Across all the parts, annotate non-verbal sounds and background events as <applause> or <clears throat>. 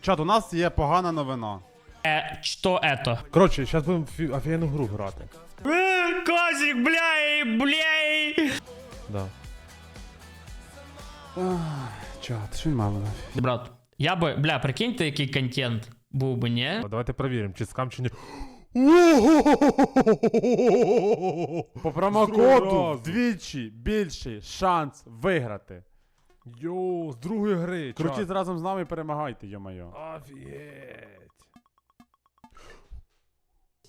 чат, у нас є погана новина. Е, що ето? Коротше, зараз будемо фі- офігенну гру грати. Е, Козик, бляй, бляй. Да. Чат, що він мав? Брат, я би, бля, прикиньте, який контент був би, ні? О, Давайте перевіримо, чи скам чи ні. По Другого промокоду разу. вдвічі більший шанс виграти. Йоу, з другої гри. Крутіть чат. разом з нами і перемагайте, йо-моє. Офігеть.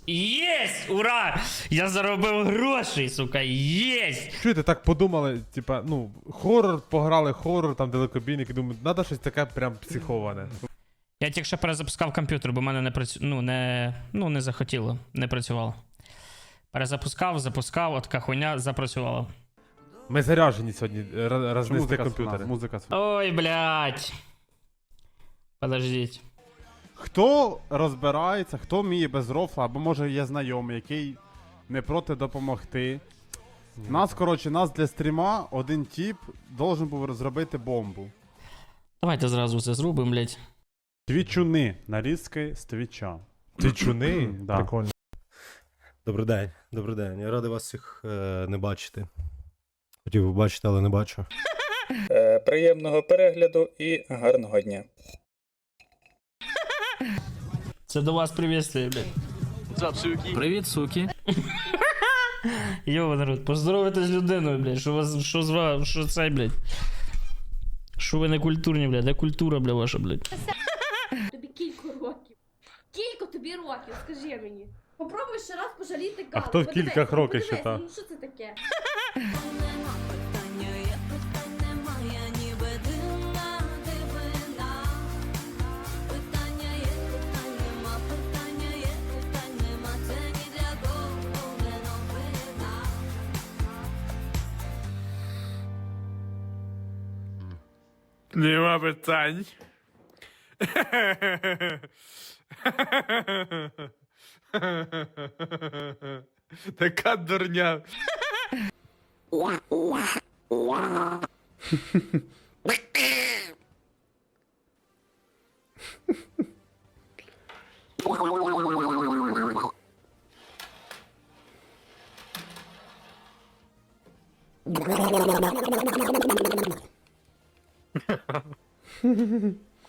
Єсть! Ура! Я заробив грошей, сука, єсть! Чуєте, так подумали, типа, ну, хорор, пограли хорор, там далекобійник, і думаю, треба щось таке прям психоване. Я тільки що перезапускав комп'ютер, бо в мене не працю... ну, не... ну, не захотіло, не працювало. Перезапускав, запускав, от така хуйня запрацювала. Ми заряжені сьогодні р- Що рознести музика комп'ютери. Музика сфна. Ой, блядь. Подождіть. Хто розбирається, хто вміє без рофла, або може є знайомий, який не проти допомогти. Нас, коротше, нас для стріма один тіп должен був розробити бомбу. Давайте зразу це зробимо, блядь. Твічуни, нарізки з твіча. Ти чуни? <clears throat> Да. Прикольно. Добрий день, добрий день. Я радий вас всіх е, не бачити. Хотів би бачити, але не бачу. Е, Приємного перегляду і гарного дня. Це до вас привітствие, блядь. Привіт, суки. <laughs> Йо, народ, поздоровайтесь з людиною, блядь. Що вас, що з вас, що це, блядь. Що ви не культурні, блядь, де культура, бля, ваша, блядь. Тобі кілька років. Кілька тобі років, скажи мені. Попробуй ще раз пожаліти Галу. хто в Подивись, кількох років подивись, считав? Ну що це таке? <laughs> Nie ma pytań. Taka durnia. <laughs>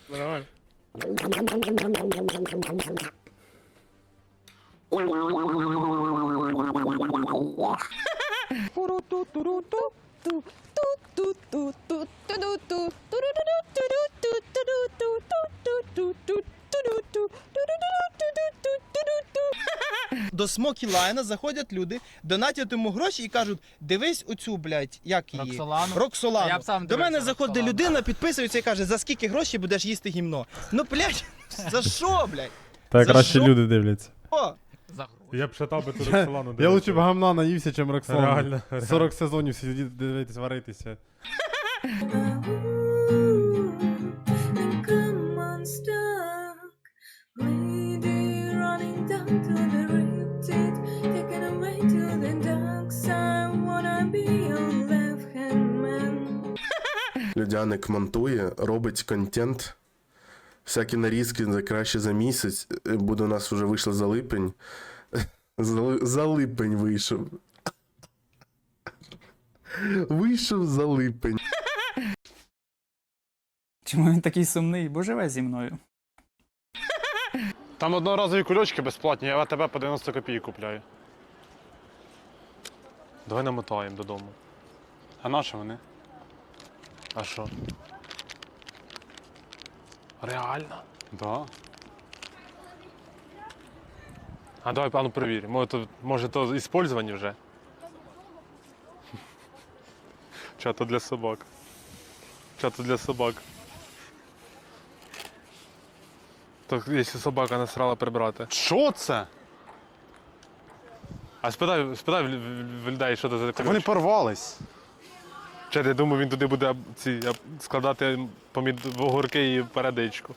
Bueno, bueno. Нема питань. Така дурня. До Смокі Лайна заходять люди, донатять йому гроші і кажуть: дивись оцю, блядь, як її? Роксолану. Роксолану. Я б сам До дивився мене заходить Роксолану. людина, підписується і каже, за скільки грошей будеш їсти гімно. Ну, блядь, за що, блядь? Так За краще що? люди дивляться. О. Я б шатав би ту Роксолану. Я лучше б гамна наївся, чим Роксолану. Реально, реально. 40 сезонів сидіти дивитись, варитися. Людяник монтує, робить контент. Всякі нарізки за краще за місяць. Е, Буде у нас вже вийшло за липень. За, липень вийшов. Вийшов за липень. Чому він такий сумний? Бо живе зі мною. Там одноразові кульочки безплатні, я тебе по 90 копійок купляю. Давай намотаємо додому. А на що вони? А що? Реально? Да. А давай пану перевіримо. Може, то, може, то іспользовані вже? <laughs> Чато для собак. Чато для собак. Так, якщо собака насрала прибрати. Що це? А спитай, спитай в, в, в людей, що це за Так вони порвались. Чат, я думаю, він туди буде ці, складати помід... огурки і передичку.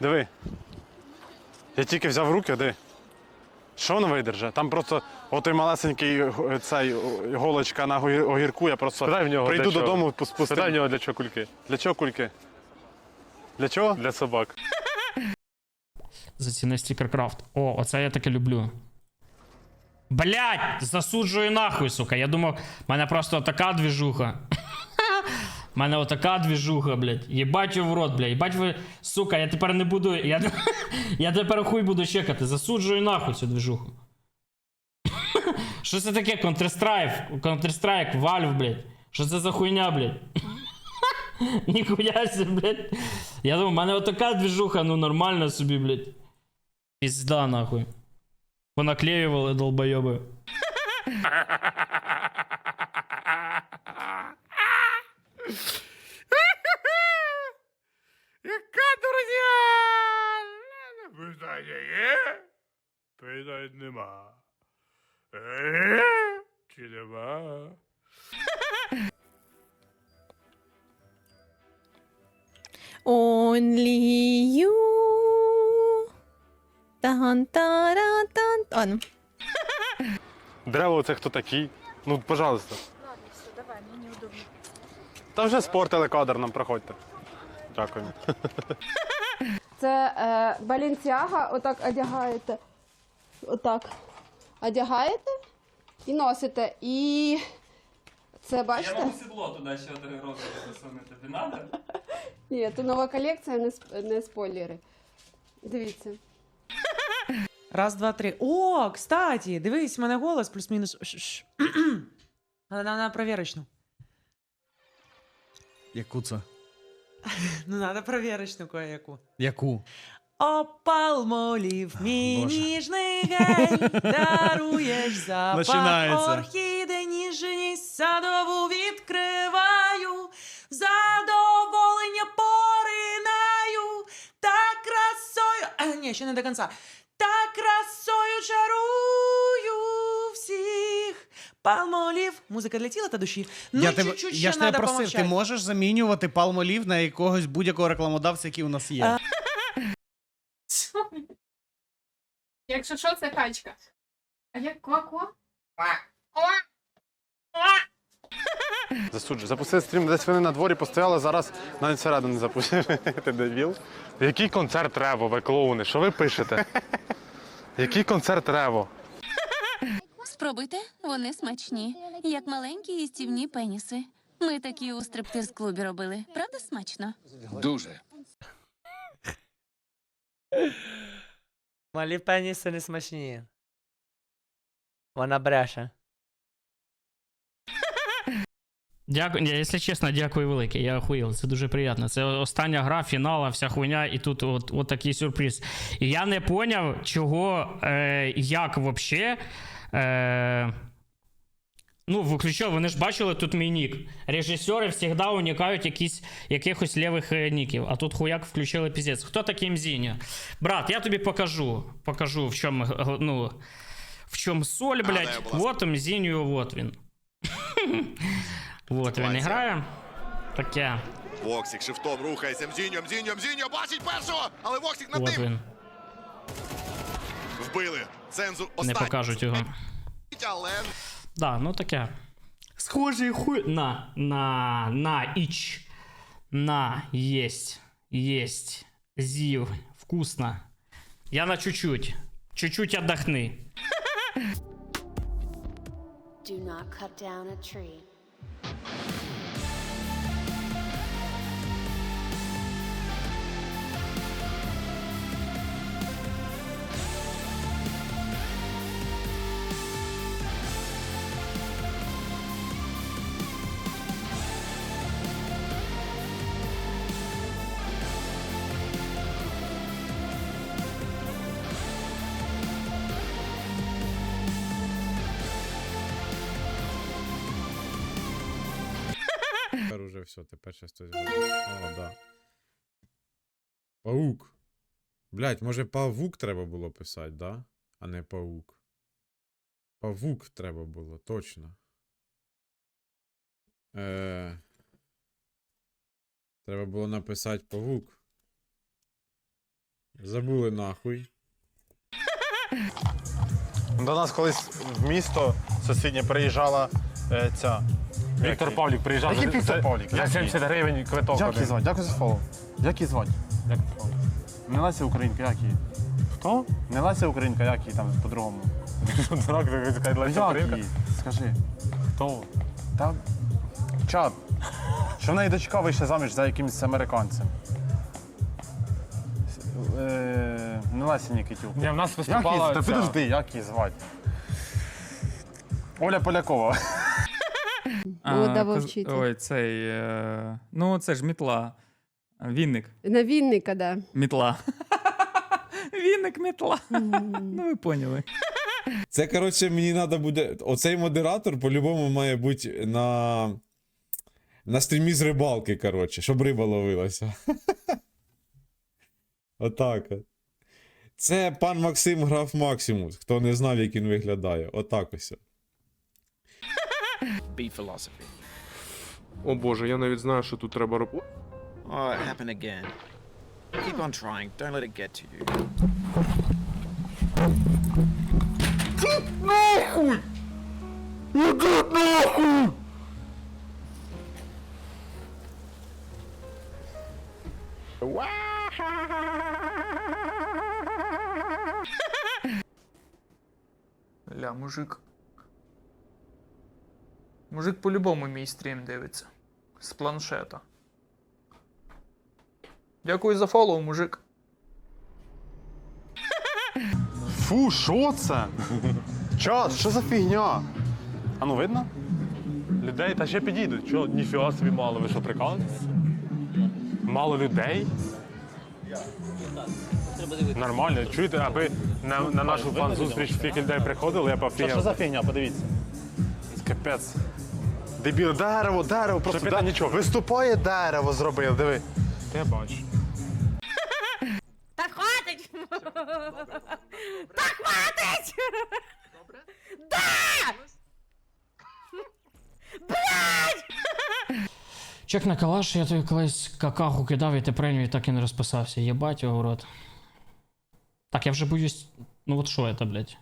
Диви. Я тільки взяв руки, диви. Що воно видержить? Там просто отой малесенький е, цей голочка на огірку, я просто в нього, прийду для додому, Спитай в нього для чого кульки. Для чого кульки? Для чого? Для собак. Заціни стікеркрафт. О, оце я таке люблю. Блять! Засуджую нахуй, сука. Я думав, в мене просто така двіжуха. У мене отака двіжуха, блядь. Єбать в рот, блядь. Єбать ви, сука, я тепер не буду. Я, <laughs> я тепер хуй буду чекати. Засуджую нахуй цю двіжуху. <laughs> Що це таке? Counter-Strike, Counter-Strike, Valve, блядь. Що це за хуйня, блядь? <laughs> Ніхуя себе, блядь. Я думаю, в мене отака двіжуха, ну нормально собі, блядь. Пізда, нахуй. Понаклеювали долбойоби. <laughs> Яка дурня! Питання є? Питань нема. Е? Чи нема? <laughs> Only you. Тан тара тан тан. Древо, це хто такий? Ну, пожалуйста. Ладно, все, давай, мені неудобно. Та вже спортили кадр нам проходьте. Дякую. <laughs> Це е, Балінсіага, отак одягаєте. Отак. Одягаєте і носите. І це бачите? Я вам сідло туди ще один розмір засунути. Тобі надо? <laughs> Ні, це нова колекція, не, сп- не спойлери. Дивіться. <laughs> Раз, два, три. О, кстати, дивись, в мене голос плюс-мінус. Ш- ш. <clears throat> На, на провірочну. Яку це? <laughs> Ну, надо провірочну кое-яку. Яку? О, палмолів, мій Боже. ніжний гель, <laughs> даруєш запах Починається. орхідей, ніжність садову відкриваю, задоволення поринаю, так красою... А, <clears throat> ні, ще не до кінця. Так красою чарую. Палмолів. Музика для тіла та душі. Ну, я і тебе, чуть-чуть я ще ж тебе надо просив, помовчати. ти можеш замінювати палмолів на якогось будь-якого рекламодавця, який у нас є. А. <laughs> Якщо що, це качка. А як ква-ква? Засуджую. Запустили стрім, десь вони на дворі постояли, зараз навіть всередину не запустили. <laughs> Ти дебіл. Який концерт Рево, ви клоуни? Що ви пишете? <laughs> Який концерт Рево? Спробуйте, вони смачні, як маленькі їстівні пеніси. Ми такі у стриптиз-клубі робили. Правда смачно? Дуже. Малі пеніси не смачні. Вона бреше. Дякую, ні, якщо чесно, дякую велике. Я охуєл. Це дуже приємно. Це остання гра, фінала, вся хуйня, і тут от, от такий сюрприз. І я не поняв, чого, е, як вообще. Е, ну, виключав, вони ж бачили тут мій нік. Режисери завжди уникають якісь, якихось лівих е, ніків. А тут хуяк включили піздець. Хто такий Мзіня? Брат, я тобі покажу. Покажу, в чому, ну, в чому соль, блядь. Вот Мзіню, вот він. <laughs> Вот він грає. Таке. Воксік шифтом рухається. Мзіньо, Мзіньо, Мзіньо, бачить першого! Але Воксік над ним. Вбили. Цензу Не останній. покажуть його. Але Да, ну таке. Схожий хуй. На, на, на, іч. На, єсть. Єсть. З'їв. Вкусно. Я на чуть-чуть. Чуть-чуть отдохни. <laughs> Do not cut down a tree. Все, тепер щось хтось буде. О, да. Паук. Блять, може павук треба було писати, да? А не паук. Павук треба було, точно. Е... Треба було написати павук. Забули нахуй. До нас колись в місто сусіднє приїжджала е, ця Віктор Павлік приїжджав. Який Віктор Павлік? За 70 гривень квиток. Як її звати? Дякую за фоллоу. Як її звати? Як Не Леся Українка, як її? Хто? Не Леся Українка, як її там по-другому? <laughs> Дурак, ви сказати Леся Українка? Скажи. Хто? Та чат. Що в неї дочка вийшла заміж за якимось американцем. Е, Не Леся Нікітюк. Ні, в нас Як її? виступала. Та ця- як її звати? Оля Полякова. А, да, вовчиця. Ой, цей. Е... Ну, це ж мітла. Вінник. На Вінника, да. Мітла. <laughs> Вінник, мітла. Ну, ви поняли. Це, коротше, мені треба буде. Оцей модератор по-любому має бути на. На стрімі з рибалки, коротше, щоб риба ловилася. <laughs> Отак. от. Це пан Максим граф Максимус. Хто не знав, як він виглядає. Отак ось. О боже, я навіть знаю, що тут треба робити. Oh, it happened again. Keep on trying. Don't let it get to you. Ля, мужик. Мужик по-любому мій стрім дивиться. З планшета. Дякую за фоллоу, мужик. Фу, що це? Час, що за фігня? А ну видно? Людей та ще підійдуть. Чо, ніфіга собі мало, ви що прикалуєтесь? Мало людей? Нормально, чуєте, аби на, на нашу фан-зустріч стільки людей приходили, я б Що, офігел. що за фігня? Подивіться. Капець. Дебіл, дерево, дерево, просто де- нічого. виступає дерево зробив, диви. Я бачу. Та хватить! Та хватить! Да! Чек на калаш, я тобі колись какаху кидав і ти прийняв і так і не розписався. Єбать його в рот. Так, я вже боюсь. Ну от що це, блядь?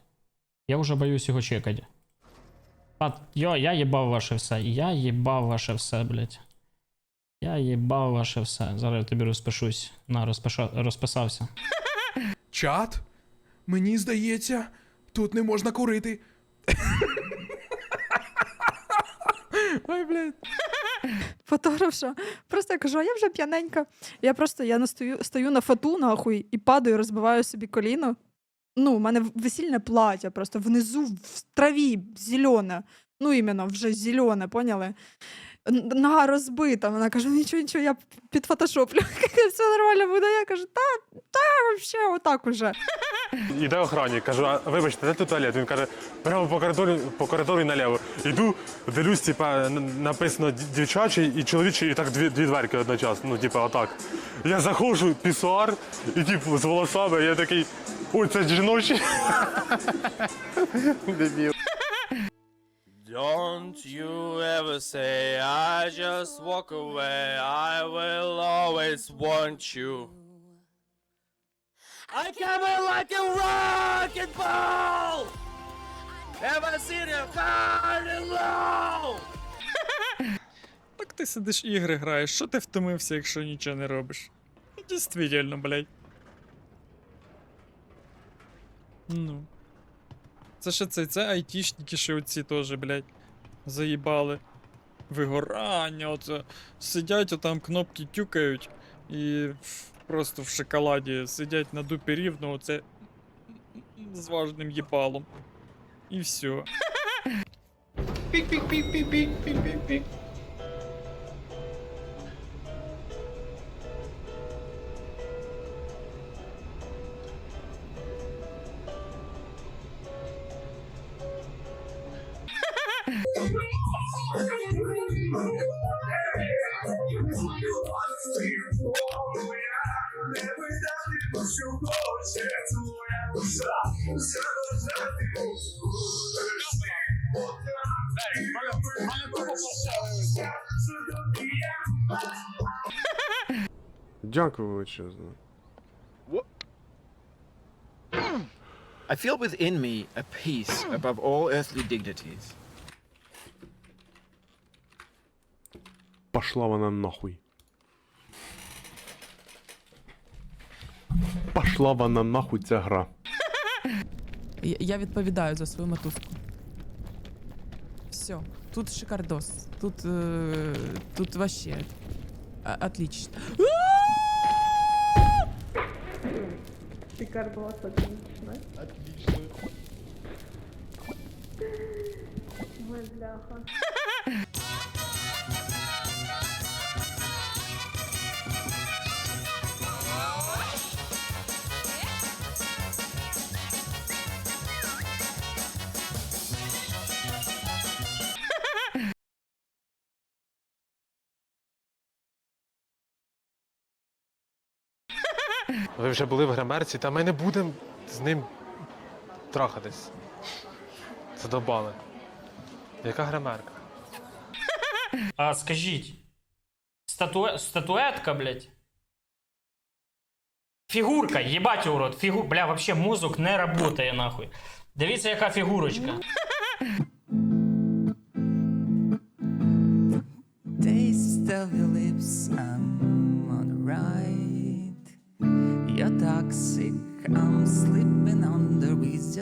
Я вже боюсь його чекати. А, йо, я їбав ваше все. Я їбав ваше все, блядь. Я їбав ваше все. Зараз я тобі розпишусь. На, розпиша... розписався. Чат? Мені здається, тут не можна курити. Ой, блядь. Фотограф, що? Просто я кажу, а я вже п'яненька. Я просто я настою, стою на фату, нахуй, і падаю, розбиваю собі коліно. Ну, у мене весільне плаття, просто внизу в траві зелене. Ну, іменно, вже зелене, поняли? Н- Нога розбита. Вона каже: нічого, нічого, я підфотошоплю. <laughs> Все нормально буде. Я кажу, та, та, взагалі, отак уже. <laughs> Іде охранник, кажу, а вибачте, де тут туалет? Він каже, прямо по коридорі, по коридорі наліво. Іду, дивлюсь, типа, написано дівчачий і чоловічий, і так дві, дві дверки одночасно. Ну, типа, отак. Я заходжу, пісуар, і типу з волосами, я такий. Ой, це жіночий. <laughs> Дебіл. Don't you ever say I just walk away. I will always want you. I come in like a rocket ball. Ever seen a hard and low? Так ти сидиш ігри граєш, що ти втомився, якщо нічого не робиш? Дійсно, блядь. Ну. Це ще це, це айтішники ще оці теж, блядь. Заїбали. Вигорання, оце. Сидять, отам кнопки тюкають і просто в шоколаді сидять на дупі рівно, оце з важним їбалом. І все. Пік-пік-пік-пік-пік-пік-пік-пік. Дякую величезно. I feel within me a peace above all earthly dignities. Пошла вона нахуй. Пошла вона нахуй ця гра. <laughs> Я відповідаю за свою мотузку. Все, тут шикардос. Тут, е, тут вообще отлично. <gasps> Шикардос, отлично. Отлично. Ой, бляха. <laughs> Ви вже були в гримерці, та ми не будемо з ним трахатись. Задобали. Яка гримерка? <laughs> А скажіть. Статуе... Статуетка, блядь. Фігурка, їбать урод. Фігу... Бля, вообще мозок не работає нахуй. Дивіться, яка фігурочка. <laughs>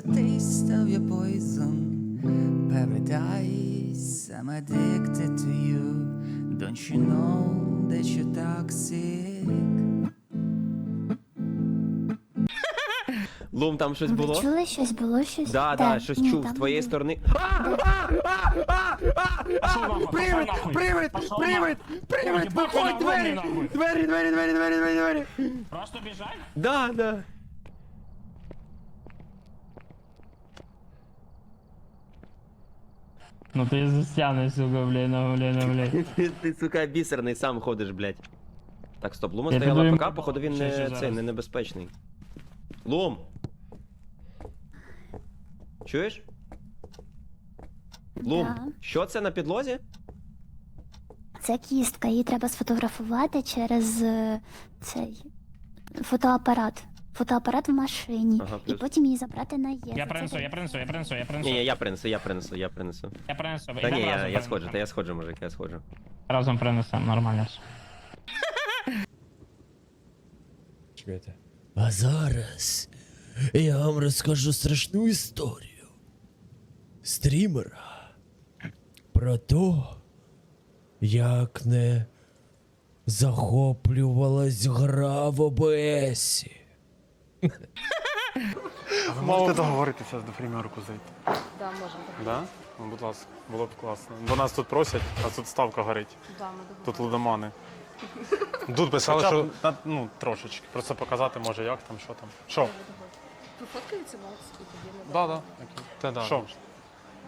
your of your poison. Paradise, I'm addicted to you. Don't you know that you're toxic? Лум, там щось було? чули щось? Було щось? Да, да, щось чув з твоєї сторони. Привид! Привид! Привид! Привид! Виходь двері! Двері, двері, двері, двері, двері, двері. Просто біжать? Да, да. Ну ти застягнеш, сука, блядь, ну, блядь, ну, блядь. Ти, ти, сука, бісерний, сам ходиш, блядь. Так, стоп, Лума Я стояла піду ПК, походу він Ще, ще не зараз. цей, не небезпечний. Лум! Чуєш? Лум, Да. що це на підлозі? Це кістка, її треба сфотографувати через е, цей фотоапарат. Фотоапарат в машині. Ага, і плюс. потім її забрати на ЄС. Я принесу, я принесу, я принесу, я принесу. Ні, ні, я принесу, я принесу, я принесу. Я принесу. Та Ідемо ні, я, разом я принесемо. та я сходжу, мужик, я сходжу. Разом принесемо, нормально. все. Чекайте. А зараз я вам розкажу страшну історію стрімера про те, як не захоплювалась гра в ОБСі. А ви можете договоритися з дофрімерку зайти? Да, можемо. Да? Ну, будь ласка, було б класно. Бо нас тут просять, а тут ставка горить. Да, ми Тут лудомани. Тут писали, Хоча б, що. на- ну, трошечки. Просто показати, може, як там, що там. Що? Пофоткається Макс і тоді ми Да, да. Та да. Що?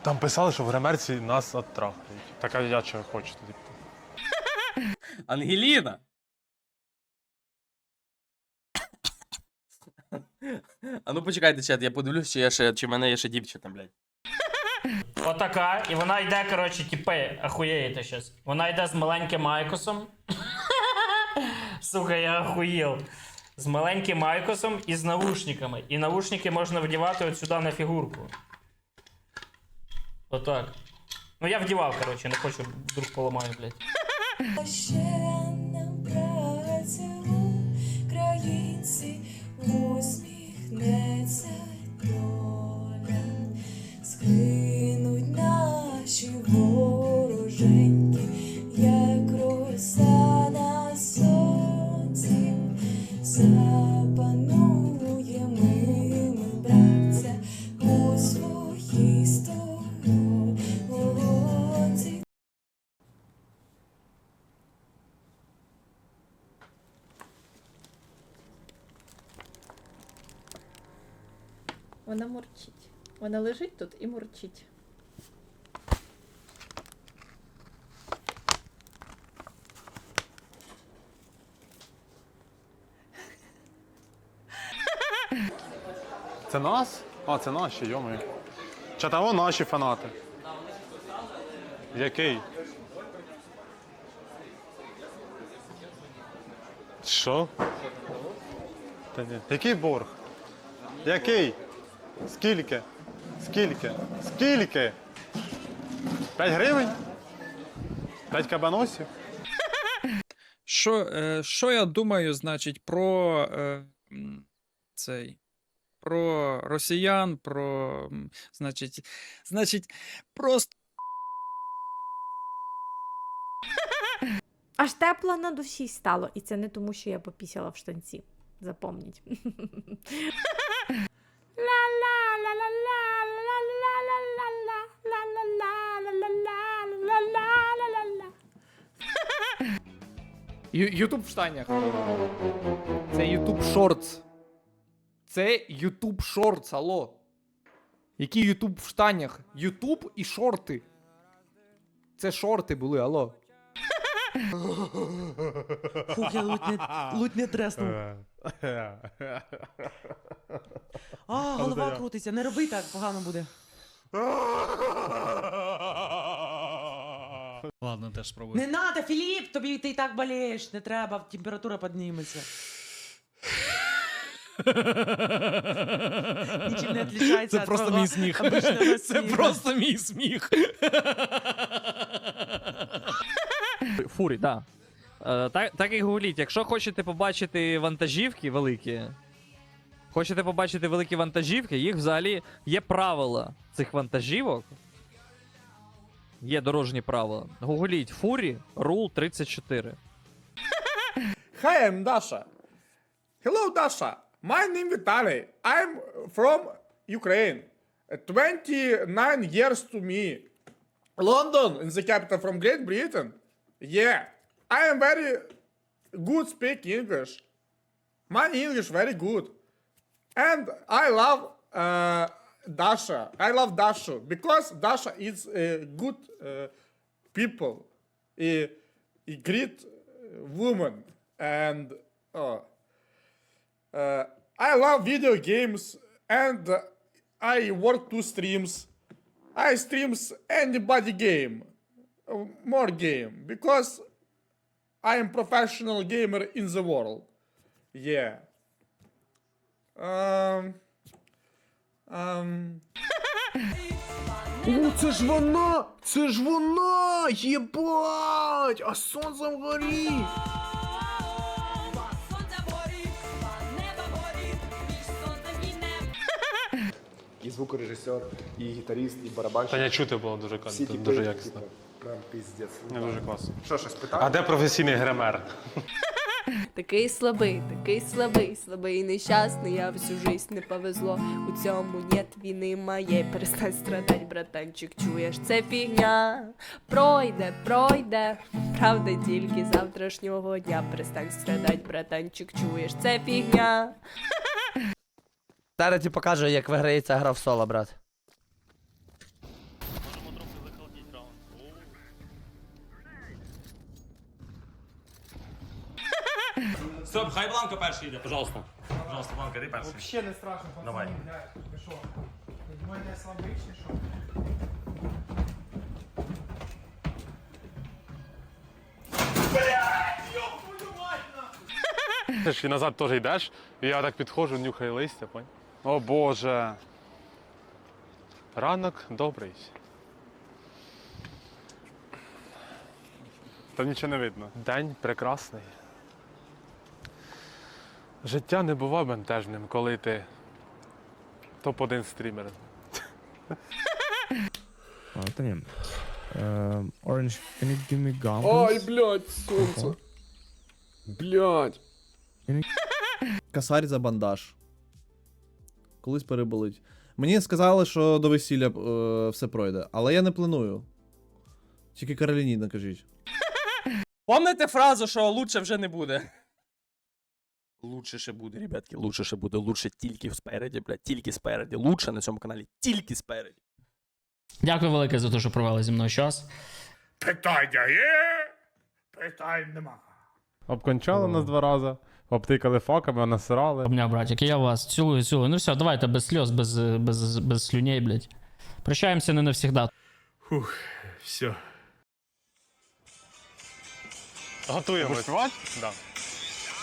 Там писали, що в гримерці нас оттрахають. Так а я чого хочу тоді? Ангеліна! А ну почекайте, чат, я подивлюсь, чи я ще, чи в мене є ще дівчина, блядь. <laughs> Отака, і вона йде, коротше, тіпи, ахуєєте щас. Вона йде з маленьким Айкосом. <laughs> Сука, я ахуєл. З маленьким Айкосом і з наушниками. І наушники можна вдівати от сюди на фігурку. Отак. Ну я вдівав, коротше, не хочу, вдруг поламаю, блядь. <laughs> усміхнеться доля, скинуть наші вороженьки, як роса на сонці, мурчить. Вона лежить тут і мурчить. Це нас? А, це наші, йомою. Чи того наші фанати? Який? Що? Та ні. Який борг? Який? Скільки? Скільки? Скільки? 5 гривень? 5 кабаносів? що, е, що я думаю, значить, про е, цей. Про росіян, про. Значить, значить, просто. Аж тепло на душі стало, і це не тому, що я попісяла в штанці. Запомніть. Ютуб в штанях. Це Ютуб Шортс. Це Ютуб Шортс, алло. Який Ютуб в штанях? Ютуб і шорти. Це шорти були, алло. Фух, я ледь не, ледь не треснув. А, голова крутиться. Не роби так, погано буде. <laughs> Ладно, теж спробую. Не надо, Філіп, тобі ти і так болієш. Не треба, температура підніметься. Нічим не відрізняється Це від просто твого мій сміх. обичного Це сміху. просто мій сміх. Фурі, так. Е, так, так і гугліть. Якщо хочете побачити вантажівки великі, хочете побачити великі вантажівки, їх взагалі є правила цих вантажівок. Є дорожні правила. Гугліть Фурі Rule 34. Hi, I'm Dasha. Hello, Dasha. My name Vitaly. I'm from Ukraine. Uh, 29 years to me. London is the capital from Great Britain. Yeah, I am very good speak English. My English very good. And I love uh, Dasha. I love Dasha because Dasha is a good uh, people, a, a great uh, woman, and uh, uh, I love video games, and I work two streams. I streams anybody game, uh, more game because I am professional gamer in the world. Yeah. Um. Um. <laughs> О, це ж вона! Це ж вона! Єбать! А сонце горить! І звукорежисер, і гітаріст, і барабанщик. Та не чути було дуже, Всі типи, дуже якісно. типу, Прям піздець. Не дуже класно. Що, щось питати? А де професійний гример? Такий слабий, такий слабий, слабий нещасний, я всю жизнь не повезло. У цьому нет війни моєї. Перестань страдать, братанчик, чуєш, це фігня. Пройде, пройде. Правда, тільки завтрашнього дня. Перестань страдать, братанчик, чуєш, це фігня. Зараз ти покажу, як виграється гра в соло, брат. Стоп, хай Бланка перший йде, пожалуйста. Пожалуйста, Бланка, йди перший. Вообще не страшно, пацаны, Давай. блядь, ти що? Мене слабий чи що? Ти ж і назад теж йдеш, і я так підходжу, нюхаю листя, понь. О Боже. Ранок добрий. Там нічого не видно. День прекрасний. Життя не бува бентежним, коли ти топ-1 стрімер. <laughs> Антоні. Orange, can you give me gum? Ой, блядь, сонце. Блядь. <laughs> Косарь за бандаж. Колись переболить. Мені сказали, що до весілля е, все пройде, але я не планую. Тільки Кароліні накажіть. Помните фразу, що лучше вже не буде? Лучше ще буде, ребятки, лучше ще буде. Лучше тільки спереді, блядь, тільки спереді. Лучше на цьому каналі, тільки спереді. Дякую велике за те, що провели зі мною час. Питання є? Питань нема. Обкончали нас два рази, обтикали факами, насирали. Обняв, братик, я вас цілую, цілую. Ну все, давайте без сльоз, без, без, без слюней, блядь. Прощаємося не навсегда. Фух, все. Готуємось. співати? Да.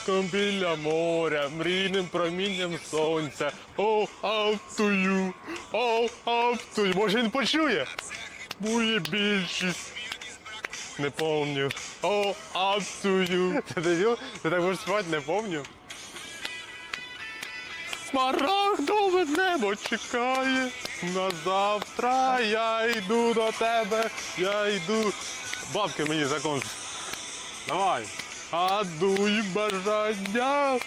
Там біля моря, мрійним промінням сонця. Up to you, oh, up to you. Може він почує? Моє більшість. не помню. О, you. Ти дебіл? Ти так будеш спати, не помню. Смарагдове небо чекає. На завтра я йду до тебе, я йду. Бабки мені закон. Давай. А дуй бажання.